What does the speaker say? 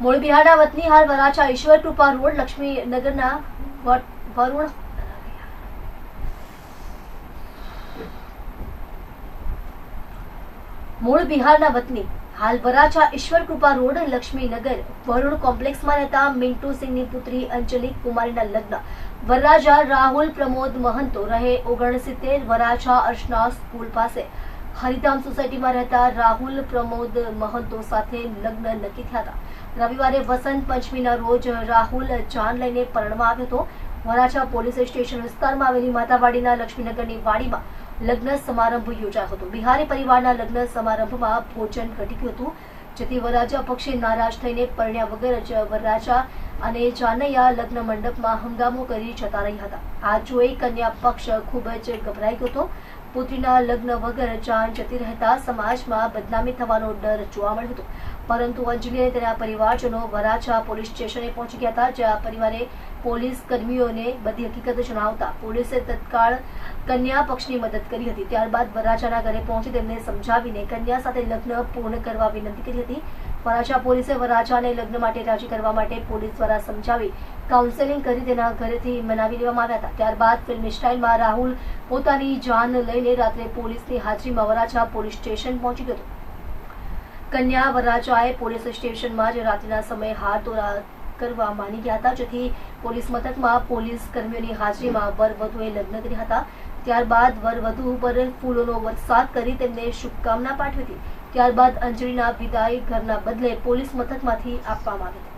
મૂળ બિહારના વતની હાલ વરાછા ઈશ્વર કૃપા રોડ લક્ષ્મીનગરના વરુણ મૂળ બિહારના વતની હાલ વરાછા ઈશ્વર કૃપા રોડ લક્ષ્મીનગર વરુણ કોમ્પ્લેક્સમાં રહેતા મિન્ટુ પુત્રી અંજલિ કુમારીના લગ્ન. વરરાજા રાહુલ પ્રમોદ મહંતો રહે ઓગણસિત્તેર વરાછા અર્ચના સ્કૂલ પાસે. હરિધામ સોસાયટીમાં રહેતા રાહુલ પ્રમોદ મહંતો સાથે લગ્ન નક્કી થયા હતા. રવિવારે વસંત પંચમીના રોજ રાહુલ જાન લઈને પરણવા આવ્યો હતો. વરાછા પોલીસ સ્ટેશન વિસ્તારમાં આવેલી માતાવાડીના લક્ષ્મીનગરની વાડીમાં લગ્ન સમારંભ યોજાયો હતો. બિહારી પરિવારના લગ્ન સમારંભમાં ભોજન ઘટી હતું, જેથી વરરાજા પક્ષે નારાજ થઈને પરણ્યા વગર જ વરરાજા અને જાનૈયા લગ્ન મંડપમાં હંગામો કરી જતા રહ્યા હતા. આ જોઈ કન્યા પક્ષ ખૂબ જ ગભરાઈ ગયો હતો. પુત્રીના લગ્ન વગર જાન જતી રહેતા સમાજમાં બદનામી થવાનો ડર જોવા મળ્યો હતો. પરંતુ અંજલિ અને તેના પરિવારજનો વરાછા પોલીસ સ્ટેશને પહોંચી ગયા હતા, જ્યાં પરિવારે પોલીસ કર્મીઓને બધી હકીકત જણાવતા પોલીસે તત્કાળ કન્યા પક્ષની મદદ કરી હતી. ત્યારબાદ વરાછાના ઘરે પહોંચી તેમને સમજાવીને કન્યા સાથે લગ્ન પૂર્ણ કરવા વિનંતી કરી હતી. વરાછા પોલીસે વરાછાને લગ્ન માટે રાજી કરવા માટે પોલીસ દ્વારા સમજાવી કાઉન્સેલિંગ કરી તેના ઘરેથી મનાવી લેવામાં આવ્યા હતા. ત્યારબાદ ફિલ્મ સ્ટાઇલમાં રાહુલ પોતાની જાન લઈને રાત્રે પોલીસની હાજરીમાં વરાછા પોલીસ સ્ટેશન પહોંચી ગયો હતો. કન્યા વરરાજાએ પોલીસ સ્ટેશનમાં જ રાત્રિના સમયે હાથ ધોરા કરવા માની ગયા હતા, જેથી પોલીસ મથકમાં પોલીસ કર્મીઓની હાજરીમાં વર વધુએ લગ્ન કર્યા હતા. ત્યારબાદ વર વધુ ઉપર ફૂલોનો વરસાદ કરી તેમને શુભકામના પાઠવી હતી. ત્યારબાદ અંજલિના વિદાય ઘરના બદલે પોલીસ મથકમાંથી આપવામાં આવી હતી.